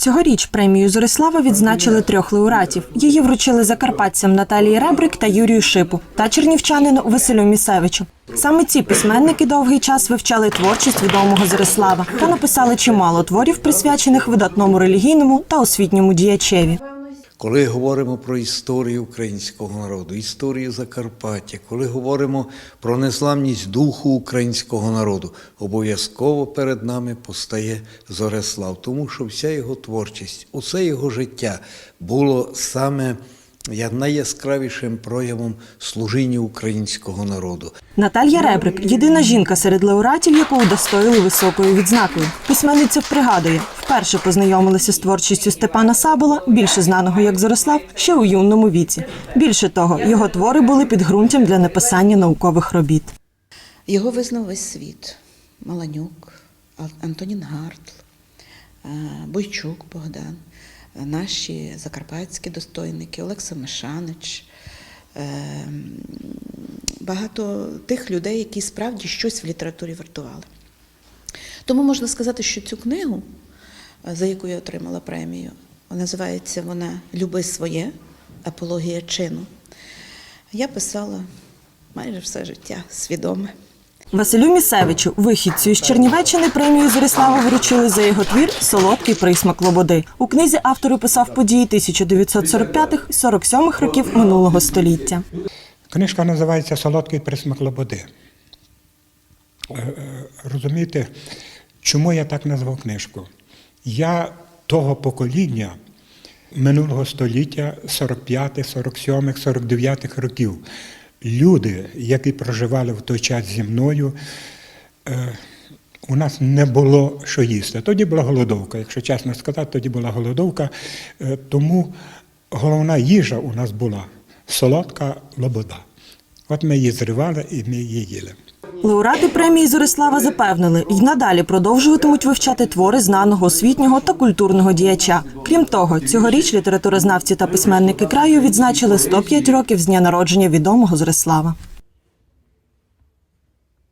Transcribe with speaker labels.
Speaker 1: Цьогоріч премію Зорислава відзначили трьох лауреатів. Її вручили закарпатцям Наталії Ребрик та Юрію Шипу та чернівчанину Василю Місевичу. Саме ці письменники довгий час вивчали творчість відомого Зорислава та написали чимало творів, присвячених видатному релігійному та освітньому діячеві.
Speaker 2: Коли говоримо про історію українського народу, історію Закарпаття, коли говоримо про незламність духу українського народу, обов'язково перед нами постає Зорислав, тому що вся його творчість, усе його життя було саме як найяскравішим проявом служіння українського народу.
Speaker 1: Наталія Ребрик єдина жінка серед лауреатів, яку удостоїли високою відзнакою. Письменниця пригадує, вперше познайомилася з творчістю Степана Сабола, більше знаного як Зорислав, ще у юному віці. Більше того, його твори були підґрунтям для написання наукових робіт.
Speaker 3: Його визнав весь світ. Маланюк, Антонін Гартл, е, Бойчук Богдан, наші закарпатські достойники, Олекса Мишанич. е, Багато тих людей, які справді щось в літературі вартували. Тому можна сказати, що цю книгу, е, за яку я отримала премію, називається вона Люби своє, апологія чину. Я писала майже все життя свідоме.
Speaker 1: Василю Місевичу, вихідцю із Чернівеччини, премію Зорислава вручили за його твір Солодкий присмак Лободи. У книзі автор описав події 1945-47 років минулого століття.
Speaker 4: Книжка називається Солодкий присмак Лободи. Е, е, Розумієте, чому я так назвав книжку? Я того покоління минулого століття, 45, 47, 49 років. Люди, які проживали в той час зі мною, е, у нас не було що їсти. Тоді була голодовка, якщо чесно сказати, тоді була голодовка. Е, Тому головна їжа у нас була солодка лобода. От ми її зривали і ми її їли.
Speaker 1: Лауреати премії Зорислава запевнили, й надалі продовжуватимуть вивчати твори знаного освітнього та культурного діяча. Крім того, цьогоріч літературознавці та письменники краю відзначили 105 років з дня народження відомого Зорислава.